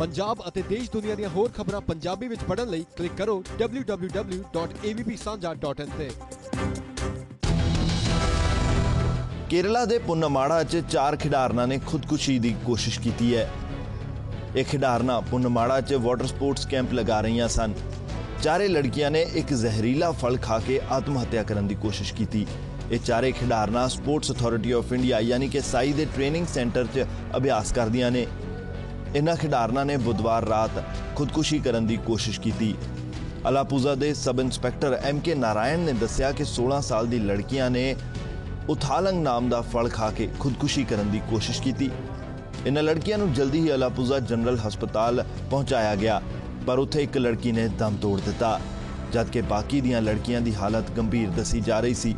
ਪੰਜਾਬ ਅਤੇ ਦੇਸ਼ ਦੁਨੀਆ ਦੀਆਂ ਹੋਰ ਖਬਰਾਂ ਪੰਜਾਬੀ ਵਿੱਚ ਪੜ੍ਹਨ ਲਈ ਕਲਿੱਕ ਕਰੋ www.avpsanja.in ਤੇ। ਕੇਰਲਾ ਦੇ ਪੁੰਨਮਾੜਾ 'ਚ ਚਾਰ ਖਿਡਾਰਨਾਂ ਨੇ ਖੁਦਕੁਸ਼ੀ ਦੀ ਕੋਸ਼ਿਸ਼ ਕੀਤੀ ਹੈ। ਇਹ ਖਿਡਾਰਨਾਂ ਪੁੰਨਮਾੜਾ 'ਚ ਵਾਟਰ ਸਪੋਰਟਸ ਕੈਂਪ ਲਗਾ ਰਹੀਆਂ ਸਨ। ਚਾਰੇ ਲੜਕੀਆਂ ਨੇ ਇੱਕ ਜ਼ਹਿਰੀਲਾ ਫਲ ਖਾ ਕੇ ਆਤਮ ਹੱਤਿਆ ਕਰਨ ਦੀ ਕੋਸ਼ਿਸ਼ ਕੀਤੀ। ਇਹ ਚਾਰੇ ਖਿਡਾਰਨਾਂ ਸਪੋਰਟਸ ਅਥਾਰਟੀ ਆਫ ਇੰਡੀਆ ਯਾਨੀ ਕਿ ਸਾਈ ਦੇ ਟ੍ਰੇਨਿੰਗ ਸੈਂਟਰ 'ਚ ਅਭਿਆਸ ਕਰਦੀਆਂ ਨੇ। ਇਹਨਾਂ ਖਿਡਾਰਨਾਂ ਨੇ ਬੁੱਧਵਾਰ ਰਾਤ ਖੁਦਕੁਸ਼ੀ ਕਰਨ ਦੀ ਕੋਸ਼ਿਸ਼ ਕੀਤੀ। ਅਲਾਪੂਜ਼ਾ ਦੇ sub inspector M K Narayan ਨੇ ਦੱਸਿਆ ਕਿ 16 ਸਾਲ ਦੀ ਲੜਕੀਆਂ ਨੇ ਉਥਾਲੰਗ ਨਾਮ ਦਾ ਫਲ ਖਾ ਕੇ ਖੁਦਕੁਸ਼ੀ ਕਰਨ ਦੀ ਕੋਸ਼ਿਸ਼ ਕੀਤੀ। ਇਹਨਾਂ ਲੜਕੀਆਂ ਨੂੰ ਜਲਦੀ ਹੀ ਅਲਾਪੂਜ਼ਾ ਜਨਰਲ ਹਸਪਤਾਲ ਪਹੁੰਚਾਇਆ ਗਿਆ, ਪਰ ਉੱਥੇ ਇੱਕ ਲੜਕੀ ਨੇ ਦਮ ਤੋੜ ਦਿੱਤਾ, ਜਦਕਿ ਬਾਕੀ ਦੀਆਂ ਲੜਕੀਆਂ ਦੀ ਹਾਲਤ ਗੰਭੀਰ ਦੱਸੀ ਜਾ ਰਹੀ ਸੀ।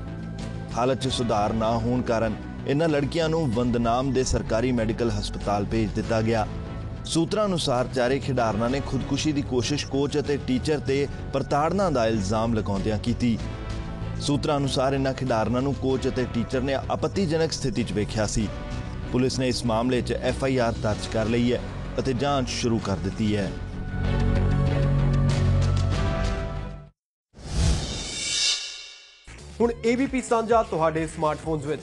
ਹਾਲਤ 'ਚ ਸੁਧਾਰ ਨਾ ਹੋਣ ਕਾਰਨ ਇਹਨਾਂ ਲੜਕੀਆਂ ਨੂੰ ਵੰਦਨਾਮ ਦੇ ਸਰਕਾਰੀ ਮੈਡੀਕਲ ਹਸਪਤਾਲ ਭੇਜ ਦਿੱਤਾ ਗਿਆ। ਸੂਤਰਾਂ ਅਨੁਸਾਰ ਚਾਰੇ ਖਿਡਾਰਨਾਂ ਨੇ ਖੁਦਕੁਸ਼ੀ ਦੀ ਕੋਸ਼ਿਸ਼ ਕੋਚ ਅਤੇ ਟੀਚਰ ਤੇ ਪ੍ਰਤਾੜਨਾ ਦਾ ਇਲਜ਼ਾਮ ਲਗਾਉਂਦਿਆਂ ਕੀਤੀ। ਸੂਤਰਾਂ ਅਨੁਸਾਰ ਇਹਨਾਂ ਖਿਡਾਰਨਾਂ ਨੂੰ ਕੋਚ ਅਤੇ ਟੀਚਰ ਨੇ ਆਪੱਤੀਜਨਕ ਸਥਿਤੀ 'ਚ ਵੇਖਿਆ ਸੀ। ਪੁਲਿਸ ਨੇ ਇਸ ਮਾਮਲੇ 'ਚ ਐਫ ਆਈ ਆਰ ਦਰਜ ਕਰ ਲਈ ਹੈ ਅਤੇ ਜਾਂਚ ਸ਼ੁਰੂ ਕਰ ਦਿੱਤੀ ਹੈ। ਹੁਣ AVP ਸਾਂਝਾ ਤੁਹਾਡੇ ਸਮਾਰਟਫੋਨਸ ਵਿੱਚ।